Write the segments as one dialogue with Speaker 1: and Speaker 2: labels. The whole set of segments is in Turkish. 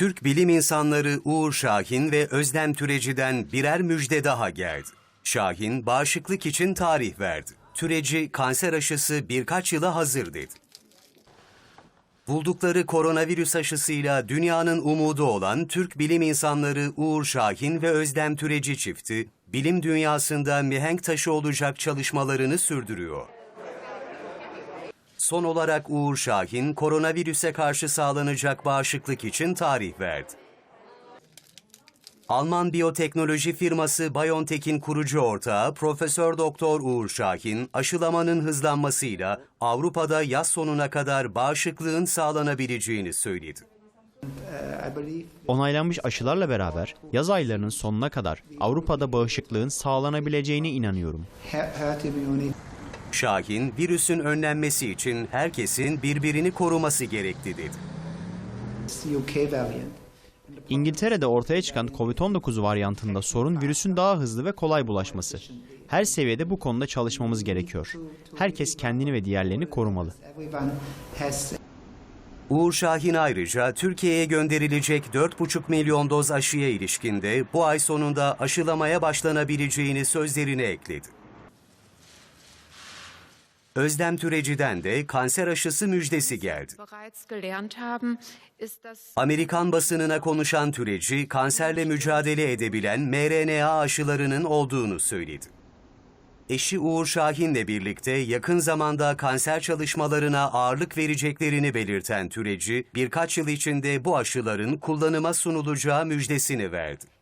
Speaker 1: Türk bilim insanları Uğur Şahin ve Özlem Türeci'den birer müjde daha geldi. Şahin, bağışıklık için tarih verdi. Türeci kanser aşısı birkaç yıla hazır dedi. Buldukları koronavirüs aşısıyla dünyanın umudu olan Türk bilim insanları Uğur Şahin ve Özlem Türeci çifti, bilim dünyasında mihenk taşı olacak çalışmalarını sürdürüyor. Son olarak Uğur Şahin, koronavirüse karşı sağlanacak bağışıklık için tarih verdi. Alman biyoteknoloji firması BioNTech'in kurucu ortağı Profesör Doktor Uğur Şahin, aşılamanın hızlanmasıyla Avrupa'da yaz sonuna kadar bağışıklığın sağlanabileceğini söyledi.
Speaker 2: Onaylanmış aşılarla beraber yaz aylarının sonuna kadar Avrupa'da bağışıklığın sağlanabileceğine inanıyorum.
Speaker 1: Şahin, virüsün önlenmesi için herkesin birbirini koruması gerekti dedi.
Speaker 2: İngiltere'de ortaya çıkan COVID-19 varyantında sorun virüsün daha hızlı ve kolay bulaşması. Her seviyede bu konuda çalışmamız gerekiyor. Herkes kendini ve diğerlerini korumalı.
Speaker 1: Uğur Şahin ayrıca Türkiye'ye gönderilecek 4,5 milyon doz aşıya ilişkinde bu ay sonunda aşılamaya başlanabileceğini sözlerine ekledi. Özlem Türeci'den de kanser aşısı müjdesi geldi. Amerikan basınına konuşan Türeci, kanserle mücadele edebilen mRNA aşılarının olduğunu söyledi. Eşi Uğur Şahin'le birlikte yakın zamanda kanser çalışmalarına ağırlık vereceklerini belirten Türeci, birkaç yıl içinde bu aşıların kullanıma sunulacağı müjdesini verdi.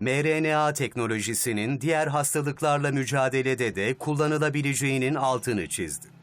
Speaker 1: mRNA teknolojisinin diğer hastalıklarla mücadelede de kullanılabileceğinin altını çizdi.